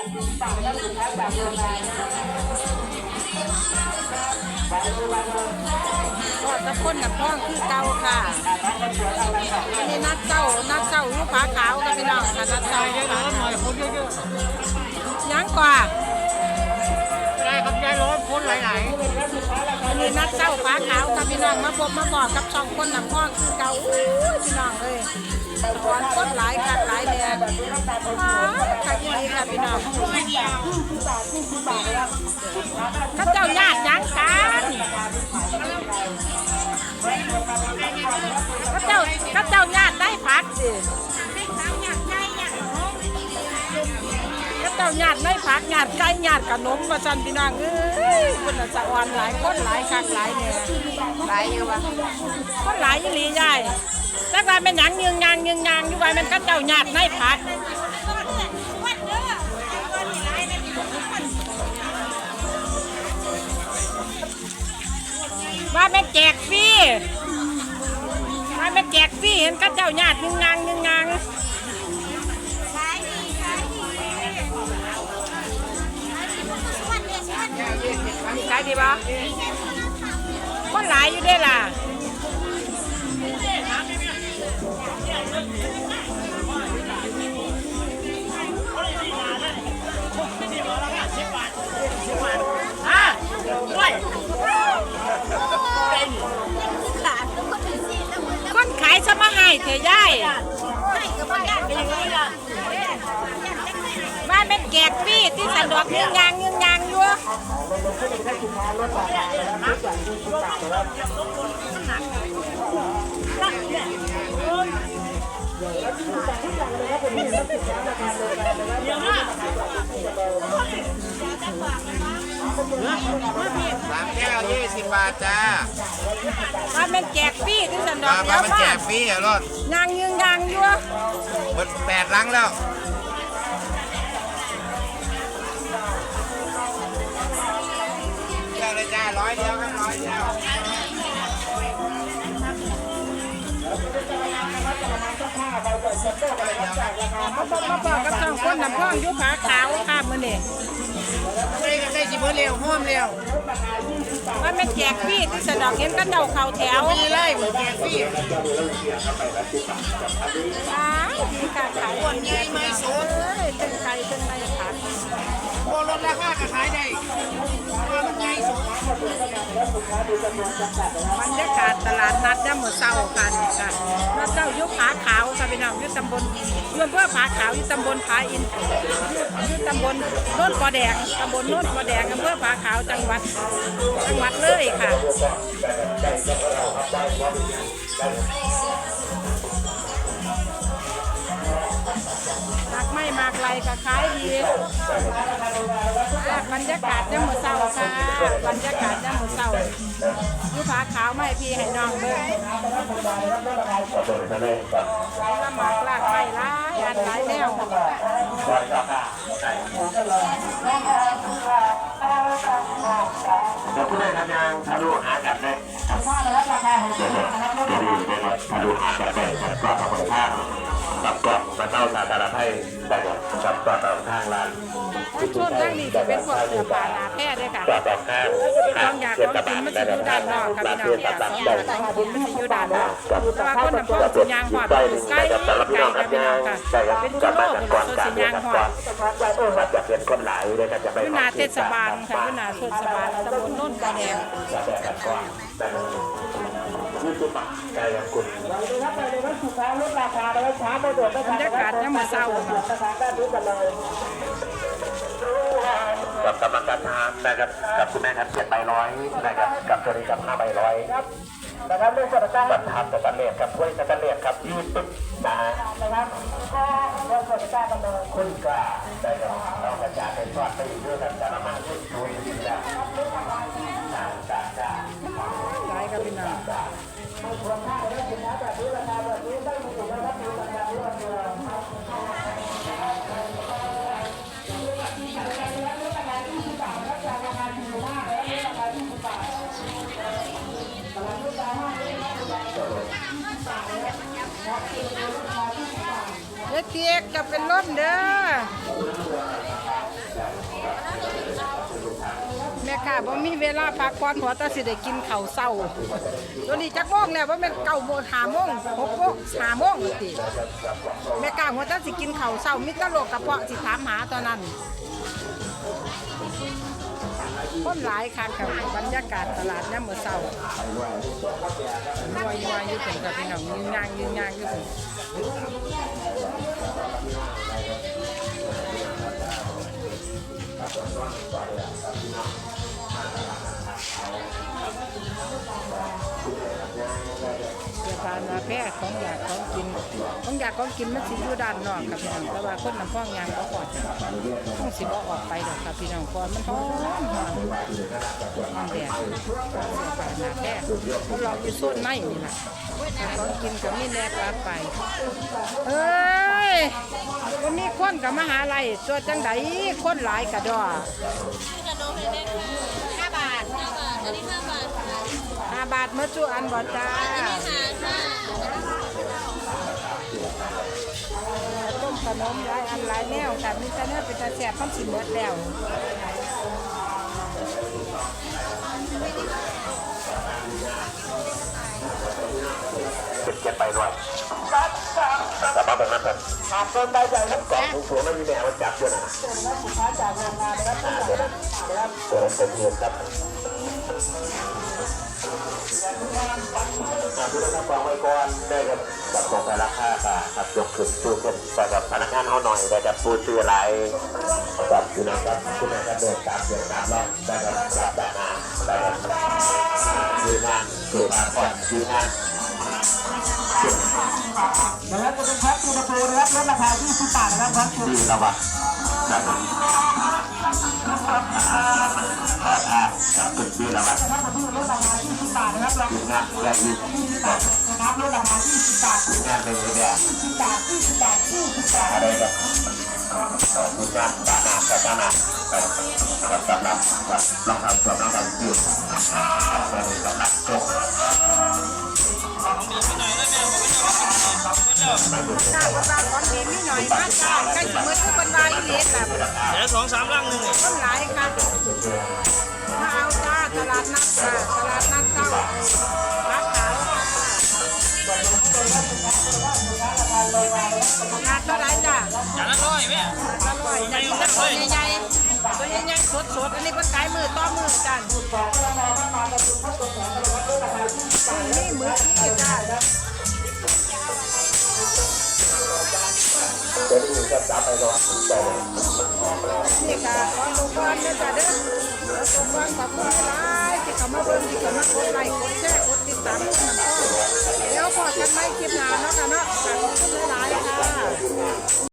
ก็ตะพ้นน้ำพองคือเก่าค่ะอันนี้นัดเจ้านัดเจ้าอยู่ผาขาวกับพี่น้องค่ะนัดเจ้าอยู่ผาขาวคนเยอะยังกว่าๆได้ครับยายร้อนคนหลายอันนี้นัดเจ้าผาขาวกับพี่น้องมาพบมาบอกกับสองคนน้ำพองคือเก่าอู้ยพี่น้องเลย สอนคนหลายคักหลายแดงคักอีหลีค่ะพี่น้องข้าเจ้าญาติยังกันข้าเจ้าข้าเจ้าญาติได้พักสิข้าเจ้าญาติได้พักญาติไก่ญาติขนมมาจันพี่น้องเอ้ยคนน่ะสะออนหลายคนหลายคักหลายเนี่ยหลายอยู่วะคนหลายยี่หลียาย แต่ว่าเป็นหยังยืงยางยืงยางอยู่ว่ามันข้าเจ้าญาติได้พักว่าแม่นแจกฟรีว่าแม่นแจกฟรีเห็นกับเจ้าญาติยึงงางยึงงางขายดีปะคนหลายอยู่เด้ล่ะ เถอะยายว่าแม่นแจกฟรีที่สะดวกยึงงางยึงงางอยู่ สามแก้วยี่สิบบาทจ้าว่าแม่นแจกฟรีที่สะดวมากมาเดี๋ยวมันว่าแจกฟรีอะรถงางยึงงางอยู่เบิดแปดลังแล้วแก้วเลยจ้าร้อยเดียวครับร้อยเดียว มาบอกมาบอกกับสองคนน้ำพ่องอยู่ผาขาวค่ะมื้อนี้ได้กันได้สิเบอร์เร็วห้อมเร็วว่าแม่นแจกฟรีที่สะดอกเห็นกันเดาเข่าแถวมีไล่เหมือนแกฟี่อ้าวมีการขายวันใหญ่ไม่สดเอ้ยเป็นไข่เป็นไรผักพอลดราคาก็ขายได้ว่ามันใหญ่สุด บรรยากาศตลาดนัดย่ามมื้อเช้ากันค่ะแล้วเจ้ายู่ผาขาวค่ะพี่น้องยู่ตำบลยู่อำเภอผาขาวยู่ตำบลผาอินยู่ตำบลโน่นปอแดงตำบลโน่นปอแดงอำเภอผาขาวจังหวัดจังหวัดเลยค่ะมากไม่มากไรก็ขายดีบรรยากาศยังหมดเศร้าค่ะบรรยากาศยังหมดเศร้า อยู่ผาขาวไม่พี่ให้น้องเบิ่งละหมากลากไปหลายอันหลายแนวเดี๋ยวผู้ใดทำงานทะลุหากันได้ทำท่าแล้วราคาของเดี๋ยวเดี๋ยวดีได้ทะลุหากันได้ก็ทำคนข้างกับกล่องมาเต้าสาธารณให้ได้กับต่อต่อข้างร้านช่วงทั้งนี้จะเป็นพวกเสื้อผ้าหนาแพ ด้วยค่ะต่อต่อข้างของอยากของกินมันสิอยู่ด้านนอกค่ะพี่น้องค่ะของอยากของกินมันสิอยู่ด้านนอกแต่ว่าคนน้ำพ่อสิยางหอดไปอยู่ใกล้ไกลค่ะพี่น้องค่ะเป็นกิโลคนละส่วนสิยางหอดมันจะเป็นนหลายเลยนะจะไปอยู่หนาเทศบาลค่ะอยู่หนาเทศบาลตำบลโน่นปลาแดงจะแบบกันก่อนแต่ยี่สิบบาทใกล้กับคุณบรรยากาศยังมาเศร้าค่ะ กับกำลังการทานนะครับกับคุณแม่ครับเจ็ดใบร้อยนะครับกับตัวนี้กับห้าใบร้อยนะครับเรื่องสัตว์บัตรทำกับบัตรเลดกับถ้วยสัตว์เลดครับยี่สิบนะฮะนะครับก็เรื่องสัตว์กำลังคุณกาได้ครับเรากระจายเป็นทอดไปอยู่ด้วยกันแต่ละมาช่วยช่วยได้จ้าจ้าจ้าหลายกับพี่น้อ เล็เตียกกับเป็นล้นเด้อแม่ค่ะบ่มีเวลาพักผ่อนหัวตาสิได้กินข้าวเศร้าตัวนี้จักโมงแล้วว่าแม่เก้าโมงหาโมงหกโมงหาโมงติแม่ค่าหัวตาสิกินข้าวเศร้ามิตรโลกกระเพาะสิถามหาตอนนั้น คนหลายค่ะค่ะบรรยากาศตลาดเนี่ยามมื้อเช้านัวยัวอยู่ถึงกับพี่น้องยืนยางยืนยางอยู่ถึงเเกี่ยวกับมาแพร่ของอยากของกิน ของอยากของกินมันสิอยู่ด้านนอกครับพี่น้องแต่ว่าคนน้ำพ้องยางก็พอจะต้องสิบ่ออกไปดอกครับพี่น้องก่อนมันหอมหอมหอมแดดเกี่ยวกับมาแพร่คนเราอยู่โซนไม้นี่แหละของกินก็มีแนบรับไปเอ้ยวันนี้คนกับมหาลัยตัวจังไดคนหลายกระดอห้าบาทห้าบาทอันนี้ห้าบาทค่ะ บาทเมื่อจูอันบ่จ้าอันนี้หาค่ะต้มขนมหลายอันหลายแนวแต่มีแต่เนื้อเป็นตาแสบมันสิหมดแล้วเป็นเก็บไปด้วยกลับมาแบบนั้นครับหากต้นได้ใจทั้งกล่องทุกตัวไม่มีแมวมาจับด้วยนะอ่าเดี๋ยวนะเดี๋ยวนะเดี๋ยวเป็นเพื่อนครับ อ่าดูนะครับวางไว้ก่อนได้ครับจับตรงไปราคาค่ะครับยกขึ้นสู้ขึ้นแต่กับพนักงานเขาหน่อยได้กับผู้ซื้ออะไรครับอยู่นะครับคุณนายก็เดินตามเดินตามเรอบได้ครับจับได้นาได้ครับยืนงานเกิดมาก่อนยืนงานนะครับจะเป็นแพ็คตูนโปรนะครับลดราคา20บาทนะครับแพ็คตูดีแล้ววะ ครับอ่าขึ้นดีแล้ววะนะครับที่ลดราคา20บาทนะครับเรางานแรกอีกนะครับลดราคา20บาทงานเป็นยังไง20บาท20บาท20บาทอะไรกับงานตาหนากับตาหนากับสำหรับลองทำสำหรับทำคือสำหรับโจ๊กจ้าคนบางคนมีมีหน่อยมาจ้าใกล้สิมือทุกคนวายเลียนแบบเดี๋ยวสองสามลังหนึ่งคนหลายค่ะมาเอาจ้าตลาดนัดค่ะตลาดนัดเจ้าร้านขาวงานเท่าไหรจ้าจานละร้อยแม่อร่อยใหญ่ตัวใหญ่ๆตัวใหญ่ๆสดๆ อันนี้เป็นขายมือต่อมือจ้านี่มือที่จ้า เดี๋ยวดูจับไปก่อนไปเลยนี่ค่ะขอตัวก่อนเจ้าเด้อแล้วตัวก่นขอบคุณหลายที่เข้ามาเบิ่งที่เข้ามากดไลค์กดแชร์กดติดตามกดน้ำอเดี๋ยวพอกันไหมคลิปหน้าเนาะค่ะเนาะขอบคุณหลายๆค่ะ